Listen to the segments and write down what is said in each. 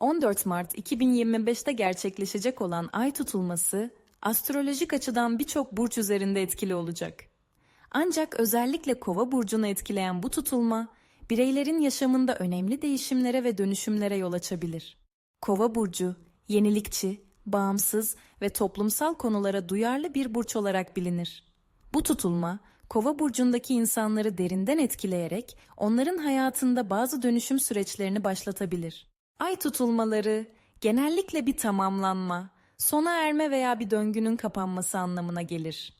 14 Mart 2025'te gerçekleşecek olan ay tutulması astrolojik açıdan birçok burç üzerinde etkili olacak. Ancak özellikle Kova burcunu etkileyen bu tutulma bireylerin yaşamında önemli değişimlere ve dönüşümlere yol açabilir. Kova burcu yenilikçi, bağımsız ve toplumsal konulara duyarlı bir burç olarak bilinir. Bu tutulma Kova burcundaki insanları derinden etkileyerek onların hayatında bazı dönüşüm süreçlerini başlatabilir. Ay tutulmaları genellikle bir tamamlanma, sona erme veya bir döngünün kapanması anlamına gelir.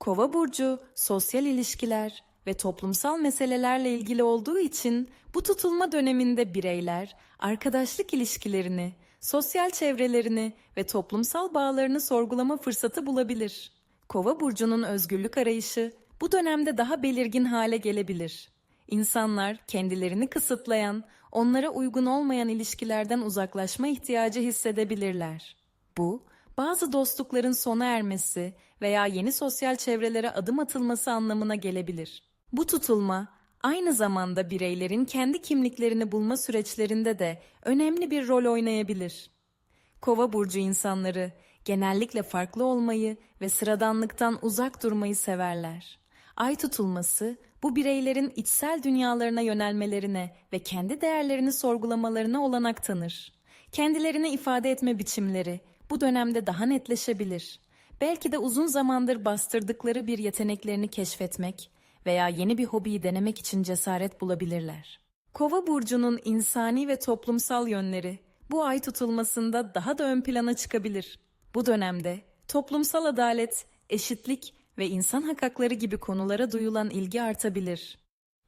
Kova burcu sosyal ilişkiler ve toplumsal meselelerle ilgili olduğu için bu tutulma döneminde bireyler arkadaşlık ilişkilerini, sosyal çevrelerini ve toplumsal bağlarını sorgulama fırsatı bulabilir. Kova burcunun özgürlük arayışı bu dönemde daha belirgin hale gelebilir. İnsanlar kendilerini kısıtlayan, onlara uygun olmayan ilişkilerden uzaklaşma ihtiyacı hissedebilirler. Bu, bazı dostlukların sona ermesi veya yeni sosyal çevrelere adım atılması anlamına gelebilir. Bu tutulma, aynı zamanda bireylerin kendi kimliklerini bulma süreçlerinde de önemli bir rol oynayabilir. Kova burcu insanları genellikle farklı olmayı ve sıradanlıktan uzak durmayı severler. Ay tutulması bu bireylerin içsel dünyalarına yönelmelerine ve kendi değerlerini sorgulamalarına olanak tanır. Kendilerini ifade etme biçimleri bu dönemde daha netleşebilir. Belki de uzun zamandır bastırdıkları bir yeteneklerini keşfetmek veya yeni bir hobiyi denemek için cesaret bulabilirler. Kova burcunun insani ve toplumsal yönleri bu ay tutulmasında daha da ön plana çıkabilir. Bu dönemde toplumsal adalet, eşitlik ve insan hakları gibi konulara duyulan ilgi artabilir.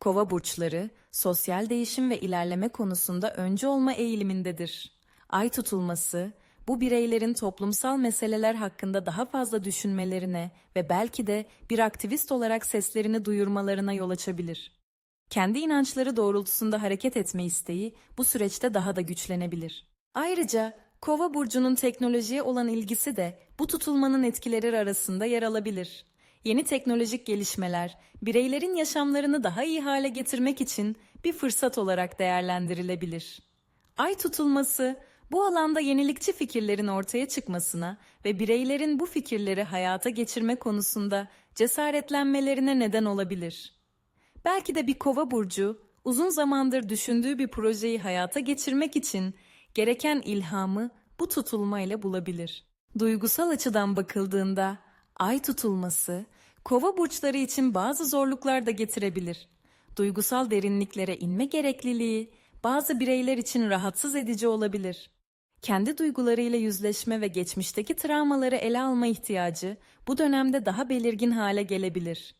Kova burçları sosyal değişim ve ilerleme konusunda önce olma eğilimindedir. Ay tutulması bu bireylerin toplumsal meseleler hakkında daha fazla düşünmelerine ve belki de bir aktivist olarak seslerini duyurmalarına yol açabilir. Kendi inançları doğrultusunda hareket etme isteği bu süreçte daha da güçlenebilir. Ayrıca Kova burcunun teknolojiye olan ilgisi de bu tutulmanın etkileri arasında yer alabilir. Yeni teknolojik gelişmeler bireylerin yaşamlarını daha iyi hale getirmek için bir fırsat olarak değerlendirilebilir. Ay tutulması bu alanda yenilikçi fikirlerin ortaya çıkmasına ve bireylerin bu fikirleri hayata geçirme konusunda cesaretlenmelerine neden olabilir. Belki de bir kova burcu uzun zamandır düşündüğü bir projeyi hayata geçirmek için gereken ilhamı bu tutulmayla bulabilir. Duygusal açıdan bakıldığında ay tutulması kova burçları için bazı zorluklar da getirebilir. Duygusal derinliklere inme gerekliliği bazı bireyler için rahatsız edici olabilir. Kendi duygularıyla yüzleşme ve geçmişteki travmaları ele alma ihtiyacı bu dönemde daha belirgin hale gelebilir.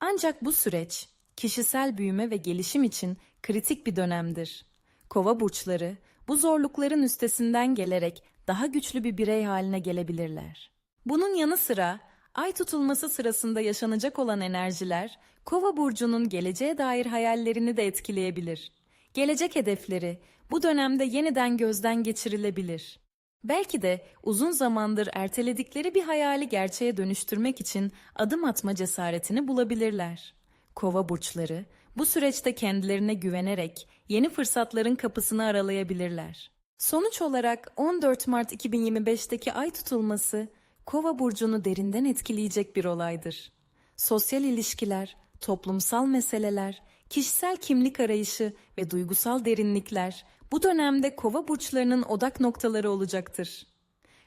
Ancak bu süreç kişisel büyüme ve gelişim için kritik bir dönemdir. Kova burçları bu zorlukların üstesinden gelerek daha güçlü bir birey haline gelebilirler. Bunun yanı sıra ay tutulması sırasında yaşanacak olan enerjiler Kova burcunun geleceğe dair hayallerini de etkileyebilir. Gelecek hedefleri bu dönemde yeniden gözden geçirilebilir. Belki de uzun zamandır erteledikleri bir hayali gerçeğe dönüştürmek için adım atma cesaretini bulabilirler. Kova burçları bu süreçte kendilerine güvenerek yeni fırsatların kapısını aralayabilirler. Sonuç olarak 14 Mart 2025'teki ay tutulması Kova burcunu derinden etkileyecek bir olaydır. Sosyal ilişkiler, toplumsal meseleler, kişisel kimlik arayışı ve duygusal derinlikler bu dönemde Kova burçlarının odak noktaları olacaktır.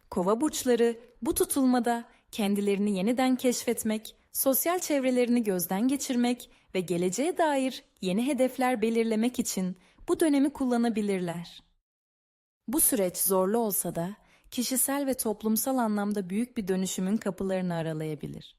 Kova burçları bu tutulmada kendilerini yeniden keşfetmek, sosyal çevrelerini gözden geçirmek ve geleceğe dair yeni hedefler belirlemek için bu dönemi kullanabilirler. Bu süreç zorlu olsa da kişisel ve toplumsal anlamda büyük bir dönüşümün kapılarını aralayabilir.